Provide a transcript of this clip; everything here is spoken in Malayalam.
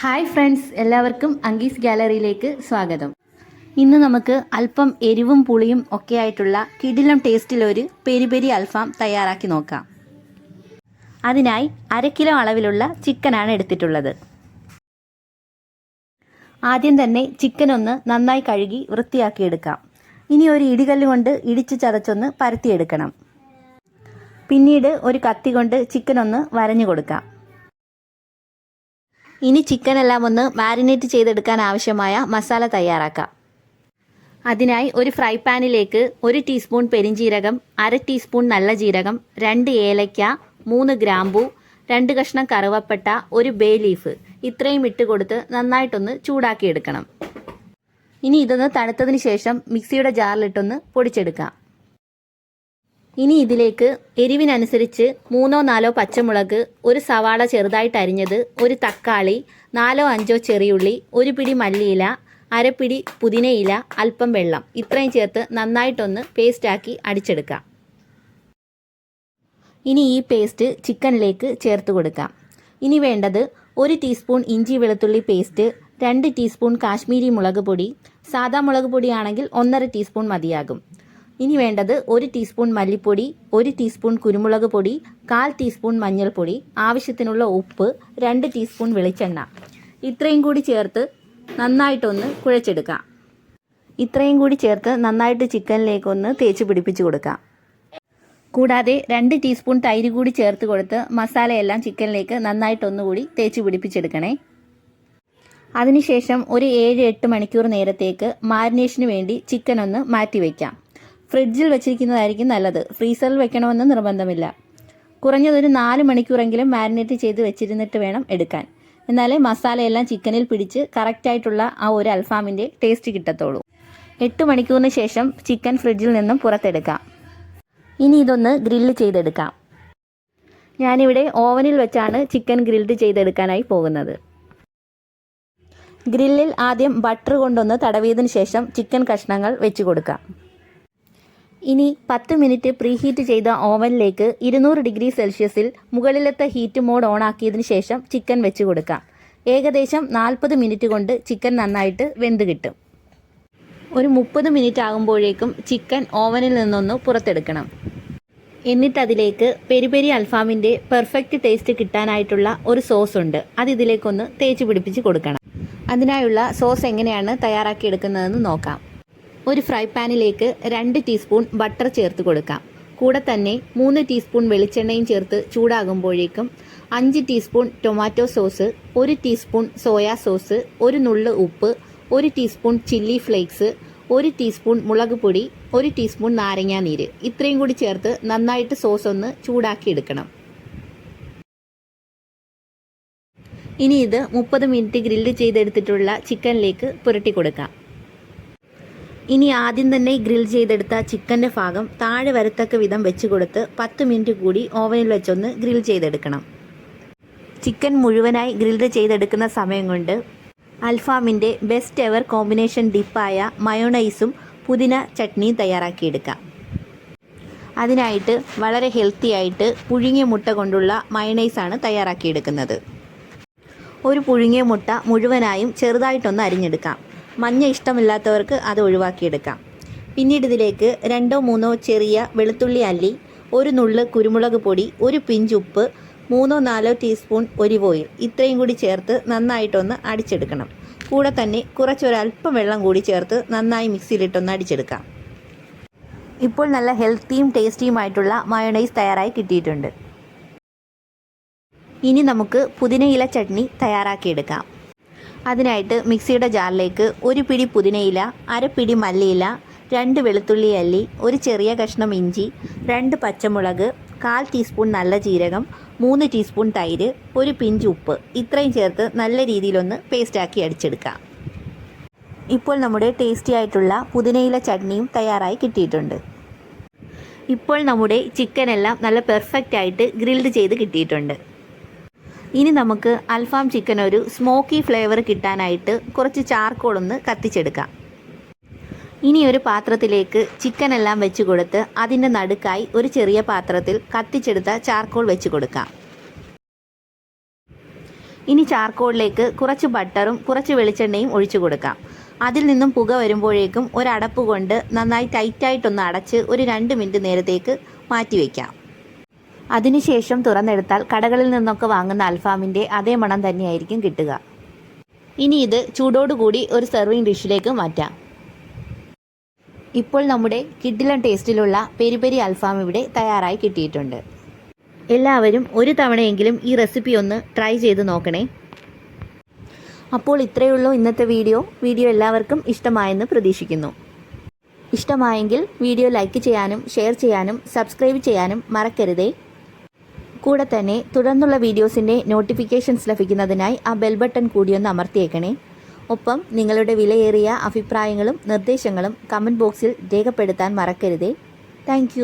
ഹായ് ഫ്രണ്ട്സ് എല്ലാവർക്കും അങ്കീസ് ഗാലറിയിലേക്ക് സ്വാഗതം. ഇന്ന് നമുക്ക് അല്പം എരിവും പുളിയും ഒക്കെ ആയിട്ടുള്ള കിടിലം ടേസ്റ്റിലൊരു പെരി പെരി അൽഫാം തയ്യാറാക്കി നോക്കാം. അതിനായി അര കിലോ അളവിലുള്ള ചിക്കനാണ് എടുത്തിട്ടുള്ളത്. ആദ്യം തന്നെ ചിക്കൻ ഒന്ന് നന്നായി കഴുകി വൃത്തിയാക്കിയെടുക്കാം ഇനി ഒരു ഇടികല്ല് കൊണ്ട് ഇടിച്ച് ചതച്ചൊന്ന് പരത്തിയെടുക്കണം. പിന്നീട് ഒരു കത്തി കൊണ്ട് ചിക്കൻ ഒന്ന് വരഞ്ഞു കൊടുക്കാം. ഇനി ചിക്കൻ എല്ലാം ഒന്ന് മാരിനേറ്റ് ചെയ്തെടുക്കാൻ ആവശ്യമായ മസാല തയ്യാറാക്കാം. അതിനായി ഒരു ഫ്രൈ പാനിലേക്ക് ഒരു ടീസ്പൂൺ പെരിഞ്ജീരകം അര ടീസ്പൂൺ നല്ല ജീരകം രണ്ട് ഏലയ്ക്ക മൂന്ന് ഗ്രാമ്പു രണ്ട് കഷ്ണം കറുവപ്പട്ട ഒരു ബേ ലീഫ് ഇത്രയും ഇട്ട് കൊടുത്ത് നന്നായിട്ടൊന്ന് ചൂടാക്കിയെടുക്കണം. ഇനി ഇതൊന്ന് തണുത്തതിന് ശേഷം മിക്സിയുടെ ജാറിലിട്ടൊന്ന് പൊടിച്ചെടുക്കാം. ഇനി ഇതിലേക്ക് എരിവിനനുസരിച്ച് മൂന്നോ നാലോ പച്ചമുളക് ഒരു സവാള ചെറുതായിട്ട് അരിഞ്ഞത് ഒരു തക്കാളി നാലോ അഞ്ചോ ചെറിയുള്ളി ഒരു പിടി മല്ലിയില അരപ്പിടി പുതിനയില അല്പം വെള്ളം. ഇത്രയും ചേർത്ത് നന്നായിട്ടൊന്ന് പേസ്റ്റാക്കി അടിച്ചെടുക്കാം. ഇനി ഈ പേസ്റ്റ് ചിക്കനിലേക്ക് ചേർത്ത് കൊടുക്കാം. ഇനി വേണ്ടത് ഒരു ടീസ്പൂൺ ഇഞ്ചി വെളുത്തുള്ളി പേസ്റ്റ് രണ്ട് ടീസ്പൂൺ കാശ്മീരി മുളക് പൊടി സാദാ മുളക് പൊടിയാണെങ്കിൽ ഒന്നര ടീസ്പൂൺ മതിയാകും. ഇനി വേണ്ടത് ഒരു ടീസ്പൂൺ മല്ലിപ്പൊടി ഒരു ടീസ്പൂൺ കുരുമുളക് പൊടി കാൽ ടീസ്പൂൺ മഞ്ഞൾപ്പൊടി ആവശ്യത്തിനുള്ള ഉപ്പ് രണ്ട് ടീസ്പൂൺ വെളിച്ചെണ്ണ. ഇത്രയും കൂടി ചേർത്ത് നന്നായിട്ടൊന്ന് കുഴച്ചെടുക്കാം. ഇത്രയും കൂടി ചേർത്ത് നന്നായിട്ട് ചിക്കനിലേക്കൊന്ന് തേച്ച് പിടിപ്പിച്ച് കൊടുക്കാം. കൂടാതെ രണ്ട് ടീസ്പൂൺ തൈര് കൂടി ചേർത്ത് കൊടുത്ത് മസാലയെല്ലാം ചിക്കനിലേക്ക് നന്നായിട്ടൊന്നുകൂടി തേച്ച് പിടിപ്പിച്ചെടുക്കണേ. അതിനുശേഷം ഒരു ഏഴ് എട്ട് മണിക്കൂർ നേരത്തേക്ക് മാരിനേഷന് വേണ്ടി ചിക്കൻ ഒന്ന് മാറ്റി വയ്ക്കാം ഫ്രിഡ്ജിൽ വെച്ചിരിക്കുന്നതായിരിക്കും നല്ലത്. ഫ്രീസറിൽ വെക്കണമെന്ന് നിർബന്ധമില്ല. കുറഞ്ഞതൊരു നാല് മണിക്കൂറെങ്കിലും മാരിനേറ്റ് ചെയ്ത് വെച്ചിരുന്നിട്ട് വേണം എടുക്കാൻ. എന്നാലേ മസാലയെല്ലാം ചിക്കനിൽ പിടിച്ച് കറക്റ്റായിട്ടുള്ള ആ ഒരു അൽഫാമിന്റെ ടേസ്റ്റ് കിട്ടത്തുള്ളൂ. എട്ട് മണിക്കൂറിന് ശേഷം ചിക്കൻ ഫ്രിഡ്ജിൽ നിന്നും പുറത്തെടുക്കാം. ഇനി ഇതൊന്ന് ഗ്രില്ല് ചെയ്തെടുക്കാം. ഞാനിവിടെ ഓവനിൽ വെച്ചാണ് ചിക്കൻ ഗ്രിൽഡ് ചെയ്തെടുക്കാനായി പോകുന്നത്. ഗ്രില്ലിൽ ആദ്യം ബട്ടർ കൊണ്ടൊന്ന് തടവിയതിനു ശേഷം ചിക്കൻ കഷ്ണങ്ങൾ വെച്ച് കൊടുക്കാം. ഇനി പത്ത് മിനിറ്റ് പ്രീഹീറ്റ് ചെയ്ത ഓവനിലേക്ക് ഇരുന്നൂറ് ഡിഗ്രി സെൽഷ്യസിൽ മുകളിലത്തെ ഹീറ്റ് മോഡ് ഓൺ ആക്കിയതിന് ശേഷം ചിക്കൻ വെച്ച് കൊടുക്കാം. ഏകദേശം നാൽപ്പത് മിനിറ്റ് കൊണ്ട് ചിക്കൻ നന്നായിട്ട് വെന്ത് കിട്ടും. ഒരു മുപ്പത് മിനിറ്റ് ആകുമ്പോഴേക്കും ചിക്കൻ ഓവനിൽ നിന്നൊന്ന് പുറത്തെടുക്കണം. എന്നിട്ട് അതിലേക്ക് പെരി പെരി അൽഫാമിന്റെ പെർഫെക്റ്റ് ടേസ്റ്റ് കിട്ടാനായിട്ടുള്ള ഒരു സോസ് ഉണ്ട്. അത് തേച്ച് പിടിപ്പിച്ച് കൊടുക്കണം. അതിനായുള്ള സോസ് എങ്ങനെയാണ് തയ്യാറാക്കിയെടുക്കുന്നതെന്ന് നോക്കാം. ഒരു ഫ്രൈ പാനിലേക്ക് രണ്ട് ടീസ്പൂൺ ബട്ടർ ചേർത്ത് കൊടുക്കാം. കൂടെ തന്നെ മൂന്ന് ടീസ്പൂൺ വെളിച്ചെണ്ണയും ചേർത്ത് ചൂടാകുമ്പോഴേക്കും അഞ്ച് ടീസ്പൂൺ ടൊമാറ്റോ സോസ് ഒരു ടീസ്പൂൺ സോയാ സോസ് ഒരു നുള്ള് ഉപ്പ് ഒരു ടീസ്പൂൺ ചില്ലി ഫ്ലേക്സ് ഒരു ടീസ്പൂൺ മുളക് പൊടി ഒരു ടീസ്പൂൺ നാരങ്ങാ നീര്. ഇത്രയും കൂടി ചേർത്ത് നന്നായിട്ട് സോസ് ഒന്ന് ചൂടാക്കി എടുക്കണം. ഇനി ഇത് മുപ്പത് മിനിറ്റ് ഗ്രില്ല് ചെയ്തെടുത്തിട്ടുള്ള ചിക്കനിലേക്ക് പുരട്ടി കൊടുക്കാം. ഇനി ആദ്യം തന്നെ ഗ്രിൽ ചെയ്തെടുത്ത ചിക്കന്റെ ഭാഗം താഴെ വരത്തക്ക വിധം വെച്ച് കൊടുത്ത് പത്ത് മിനിറ്റ് കൂടി ഓവനിൽ വെച്ചൊന്ന് ഗ്രിൽ ചെയ്തെടുക്കണം. ചിക്കൻ മുഴുവനായി ഗ്രിൽഡ് ചെയ്തെടുക്കുന്ന സമയം കൊണ്ട് അൽഫാമിന്റെ ബെസ്റ്റ് എവർ കോമ്പിനേഷൻ ഡിപ്പായ മയോണൈസും പുതിന ചട്നിയും തയ്യാറാക്കിയെടുക്കാം. അതിനായിട്ട് വളരെ ഹെൽത്തി ആയിട്ട് പുഴുങ്ങിയ മുട്ട കൊണ്ടുള്ള മയണൈസാണ് തയ്യാറാക്കിയെടുക്കുന്നത്. ഒരു പുഴുങ്ങിയ മുട്ട മുഴുവനായും ചെറുതായിട്ടൊന്ന് അരിഞ്ഞെടുക്കാം. മഞ്ഞ ഇഷ്ടമില്ലാത്തവർക്ക് അത് ഒഴിവാക്കിയെടുക്കാം. പിന്നീട് ഇതിലേക്ക് രണ്ടോ മൂന്നോ ചെറിയ വെളുത്തുള്ളി അല്ലി ഒരു നുള്ള് കുരുമുളക് പൊടി ഒരു പിഞ്ച് ഉപ്പ് മൂന്നോ നാലോ ടീസ്പൂൺ ഒലിവ് ഓയിൽ ഇത്രയും കൂടി ചേർത്ത് നന്നായിട്ടൊന്ന് അടിച്ചെടുക്കണം. കൂടെ തന്നെ കുറച്ചൊരല്പം വെള്ളം കൂടി ചേർത്ത് നന്നായി മിക്സിയിലിട്ടൊന്ന് അടിച്ചെടുക്കാം. ഇപ്പോൾ നല്ല ഹെൽത്തിയും ടേസ്റ്റിയുമായിട്ടുള്ള മയോണൈസ് തയ്യാറായി കിട്ടിയിട്ടുണ്ട്. ഇനി നമുക്ക് പുതിനയില ചട്നി തയ്യാറാക്കിയെടുക്കാം. അതിനായിട്ട് മിക്സിയുടെ ജാറിലേക്ക് ഒരു പിടി പുതിനയില അരപ്പിടി മല്ലിയില രണ്ട് വെളുത്തുള്ളി അല്ലി ഒരു ചെറിയ കഷ്ണം ഇഞ്ചി രണ്ട് പച്ചമുളക് കാൽ ടീസ്പൂൺ നല്ല ജീരകം മൂന്ന് ടീസ്പൂൺ തൈര് ഒരു പിഞ്ച് ഉപ്പ്. ഇത്രയും ചേർത്ത് നല്ല രീതിയിലൊന്ന് പേസ്റ്റാക്കി അടിച്ചെടുക്കാം. ഇപ്പോൾ നമ്മുടെ ടേസ്റ്റി ആയിട്ടുള്ള പുതിനയില ചട്നിയും തയ്യാറായി കിട്ടിയിട്ടുണ്ട്. ഇപ്പോൾ നമ്മുടെ ചിക്കനെല്ലാം നല്ല പെർഫെക്റ്റ് ആയിട്ട് ഗ്രിൽഡ് ചെയ്ത് കിട്ടിയിട്ടുണ്ട്. ഇനി നമുക്ക് അൽഫാം ചിക്കൻ ഒരു സ്മോക്കി ഫ്ലേവർ കിട്ടാനായിട്ട് കുറച്ച് ചാർക്കോൾ ഒന്ന് കത്തിച്ചെടുക്കാം. ഇനി ഒരു പാത്രത്തിലേക്ക് ചിക്കൻ എല്ലാം വെച്ച് കൊടുത്ത് അതിന്റെ നടുക്കായി ഒരു ചെറിയ പാത്രത്തിൽ കത്തിച്ചെടുത്ത ചാർക്കോൾ വെച്ച് കൊടുക്കാം. ഇനി ചാർക്കോളിലേക്ക് കുറച്ച് ബട്ടറും കുറച്ച് വെളിച്ചെണ്ണയും ഒഴിച്ചു കൊടുക്കാം. അതിൽ നിന്നും പുക വരുമ്പോഴേക്കും ഒരടപ്പ് കൊണ്ട് നന്നായി ടൈറ്റായിട്ടൊന്ന് അടച്ച് ഒരു രണ്ട് മിനിറ്റ് നേരത്തേക്ക് മാറ്റി വയ്ക്കാം അതിനുശേഷം തുറന്നെടുത്താൽ കടകളിൽ നിന്നൊക്കെ വാങ്ങുന്ന അൽഫാമിന്റെ അതേ മണം തന്നെയായിരിക്കും കിട്ടുക. ഇനി ഇത് ചൂടോടുകൂടി ഒരു സെർവിങ് ഡിഷിലേക്ക് മാറ്റാം. ഇപ്പോൾ നമ്മുടെ കിഡിലൻ ടേസ്റ്റിലുള്ള പെരി പെരി അൽഫാം ഇവിടെ തയ്യാറായി കിട്ടിയിട്ടുണ്ട്. എല്ലാവരും ഒരു തവണയെങ്കിലും ഈ റെസിപ്പി ഒന്ന് ട്രൈ ചെയ്ത് നോക്കണേ. അപ്പോൾ ഇത്രയേ ഉള്ളൂ ഇന്നത്തെ വീഡിയോ വീഡിയോ എല്ലാവർക്കും ഇഷ്ടമായെന്ന് പ്രതീക്ഷിക്കുന്നു. ഇഷ്ടമായെങ്കിൽ വീഡിയോ ലൈക്ക് ചെയ്യാനും ഷെയർ ചെയ്യാനും സബ്സ്ക്രൈബ് ചെയ്യാനും മറക്കരുതേ. കൂടെ തന്നെ തുടർന്നുള്ള വീഡിയോസിന്റെ നോട്ടിഫിക്കേഷൻസ് ലഭിക്കുന്നതിനായി ആ ബെൽ ബട്ടൺ കൂടിയൊന്ന് അമർത്തിയേക്കണേ. ഒപ്പം നിങ്ങളുടെ വിലയേറിയ അഭിപ്രായങ്ങളും നിർദ്ദേശങ്ങളും കമന്റ് ബോക്സിൽ രേഖപ്പെടുത്താൻ മറക്കരുതേ. താങ്ക്